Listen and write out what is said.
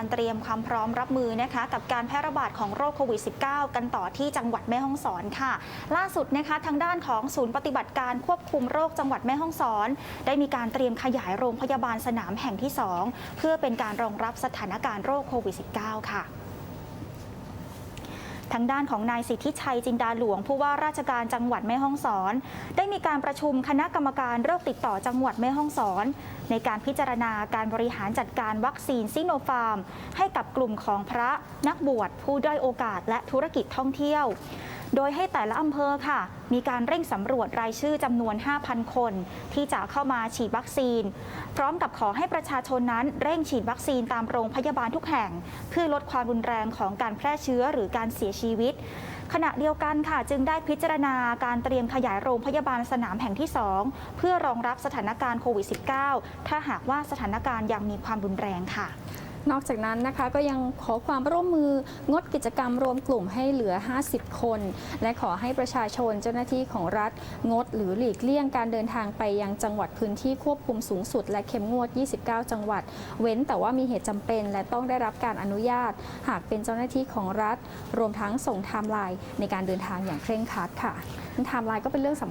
การเตรียมความพร้อมรับมือนะคะ กับการแพร่ระบาดของโรคโควิด -19 กันต่อที่จังหวัดแม่ฮ่องสอนค่ะ ล่าสุดนะคะทางด้านของศูนย์ปฏิบัติการควบคุมโรคจังหวัดแม่ฮ่องสอน ได้มีการเตรียมขยายโรงพยาบาลสนามแห่งที่ 2 เพื่อเป็นการรองรับสถานการณ์โรคโควิด -19 ค่ะ ทางด้านของนายสิทธิชัยจินดาหลวง ผู้ว่าราชการจังหวัดแม่ฮ่องสอน ได้มีการประชุมคณะกรรมการโรคติดต่อจังหวัดแม่ฮ่องสอน ในการพิจารณาการบริหารจัดการวัคซีนซิโนฟาร์ม ให้กับกลุ่มของพระนักบวชผู้ด้อยโอกาสและธุรกิจท่องเที่ยว โดยให้แต่ละอำเภอค่ะ มีการเร่งสำรวจรายชื่อจำนวน 5,000 คน ที่จะเข้ามาฉีดวัคซีน พร้อมกับขอให้ประชาชนนั้นเร่งฉีดวัคซีนตามโรงพยาบาลทุกแห่ง เพื่อลดความรุนแรงของการแพร่เชื้อหรือการเสียชีวิตขณะเดียวกันค่ะจึงได้พิจารณาการเตรียมขยายโรงพยาบาลสนามแห่งที่ 2 เพื่อรองรับสถานการณ์โควิด -19 ถ้าหากว่าสถานการณ์ยังมีความรุนแรงค่ะ นอกจากนั้นนะคะก็ยังขอความร่วมมืองดกิจกรรมรวมกลุ่มให้เหลือ 50 คน และขอให้ประชาชนเจ้าหน้าที่ของรัฐงดหรือหลีกเลี่ยงการเดินทางไปยังจังหวัดพื้นที่ควบคุมสูงสุด และเข้มงวด 29 จังหวัด เว้นแต่ว่ามีเหตุจำเป็น และต้องได้รับการอนุญาต หากเป็นเจ้าหน้าที่ของรัฐ รวมทั้งส่งไทม์ไลน์ในการเดินทางอย่างเคร่งครัดค่ะไทม์ไลน์ก็เป็นเรื่องสำ